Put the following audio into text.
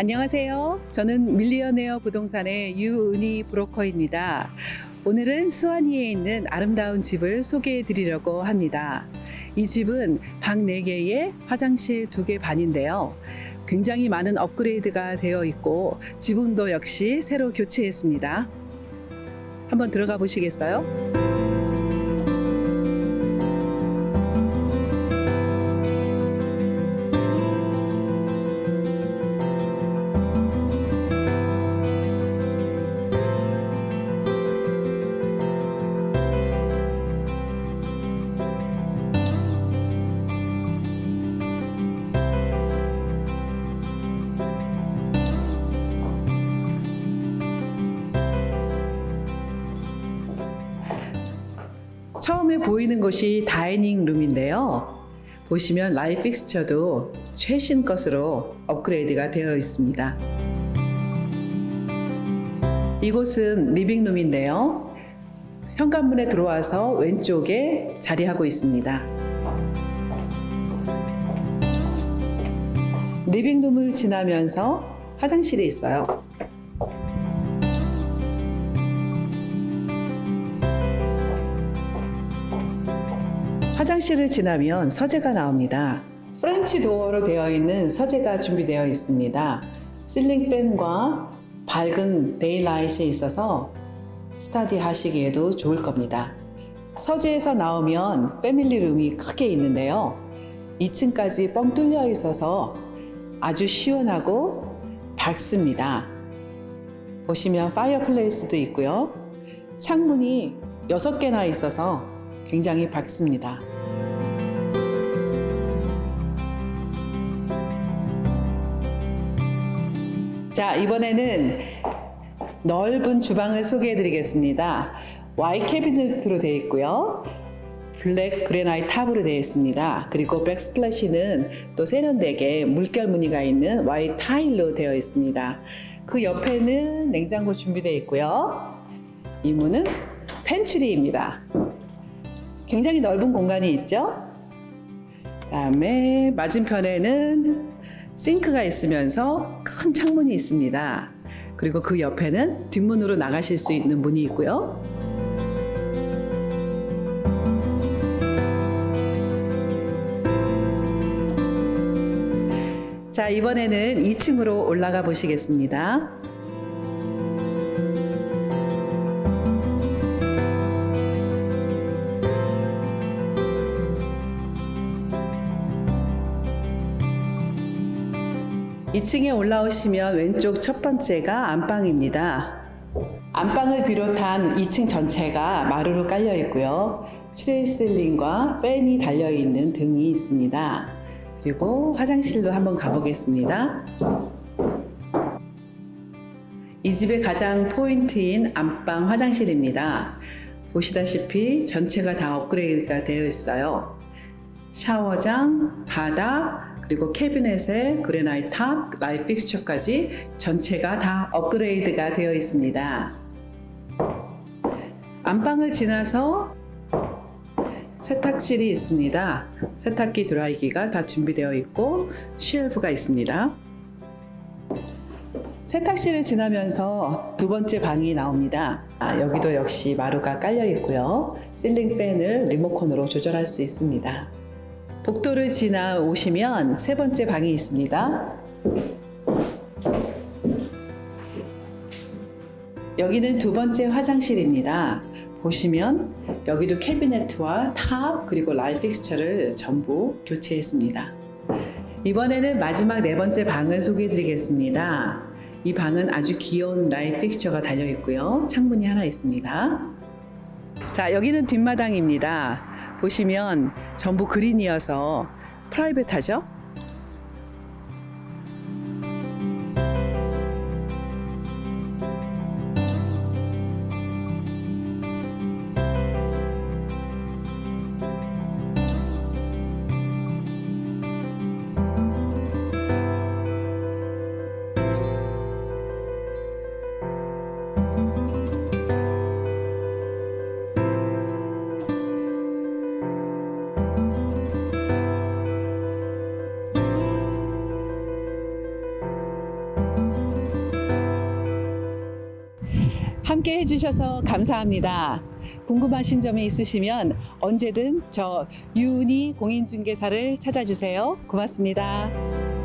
안녕하세요. 저는 밀리어네어 부동산의 유은희 브로커입니다. 오늘은 수완이에 있는 아름다운 집을 소개해 드리려고 합니다. 이 집은 방 4개에 화장실 2개 반인데요. 굉장히 많은 업그레이드가 되어 있고 지붕도 역시 새로 교체했습니다. 한번 들어가 보시겠어요? 처음에 보이는 곳이 다이닝 룸인데요. 보시면 라이트 픽스처도 최신 것으로 업그레이드가 되어 있습니다. 이곳은 리빙룸인데요. 현관문에 들어와서 왼쪽에 자리하고 있습니다. 리빙룸을 지나면서 화장실이 있어요. 화장실을 지나면 서재가 나옵니다. 프렌치 도어로 되어 있는 서재가 준비되어 있습니다. 실링 팬과 밝은 데일라이트이 있어서 스타디 하시기에도 좋을 겁니다. 서재에서 나오면 패밀리 룸이 크게 있는데요. 2층까지 뻥 뚫려 있어서 아주 시원하고 밝습니다. 보시면 파이어플레이스도 있고요. 창문이 6개나 있어서 굉장히 밝습니다. 자, 이번에는 넓은 주방을 소개해 드리겠습니다. Y 캐비넷으로 되어 있고요. 블랙 그레나이트 탑으로 되어 있습니다. 그리고 백스플래시는 또 세련되게 물결 무늬가 있는 Y 타일로 되어 있습니다. 그 옆에는 냉장고 준비되어 있고요. 이 문은 펜츄리입니다. 굉장히 넓은 공간이 있죠? 그다음에 맞은편에는 싱크가 있으면서 큰 창문이 있습니다. 그리고 그 옆에는 뒷문으로 나가실 수 있는 문이 있고요. 자, 이번에는 2층으로 올라가 보시겠습니다. 이층에 올라오시면 왼쪽 첫 번째가 안방입니다. 안방을 비롯한 2층 전체가 마루로 깔려 있고요. 트레이슬링과 팬이 달려 있는 등이 있습니다. 그리고 화장실로 한번 가보겠습니다. 이 집의 가장 포인트인 안방 화장실입니다. 보시다시피 전체가 다 업그레이드가 되어 있어요. 샤워장, 바닥, 그리고 캐비넷에 그레나이트 탑, 라이트 픽스처까지 전체가 다 업그레이드가 되어 있습니다. 안방을 지나서 세탁실이 있습니다. 세탁기, 드라이기가 다 준비되어 있고 쉘프가 있습니다. 세탁실을 지나면서 두 번째 방이 나옵니다. 아, 여기도 역시 마루가 깔려 있고요. 실링 팬을 리모컨으로 조절할 수 있습니다. 복도를 지나 오시면 세 번째 방이 있습니다. 여기는 두 번째 화장실입니다. 보시면 여기도 캐비넷과 탑 그리고 라이트 픽스처를 전부 교체했습니다. 이번에는 마지막 네 번째 방을 소개해 드리겠습니다. 이 방은 아주 귀여운 라이트 픽스처가 달려 있고요. 창문이 하나 있습니다. 자, 여기는 뒷마당입니다. 보시면 전부 그린이어서 프라이빗하죠? 함께 해주셔서 감사합니다. 궁금하신 점이 있으시면 언제든 저 유은희 공인중개사를 찾아주세요. 고맙습니다.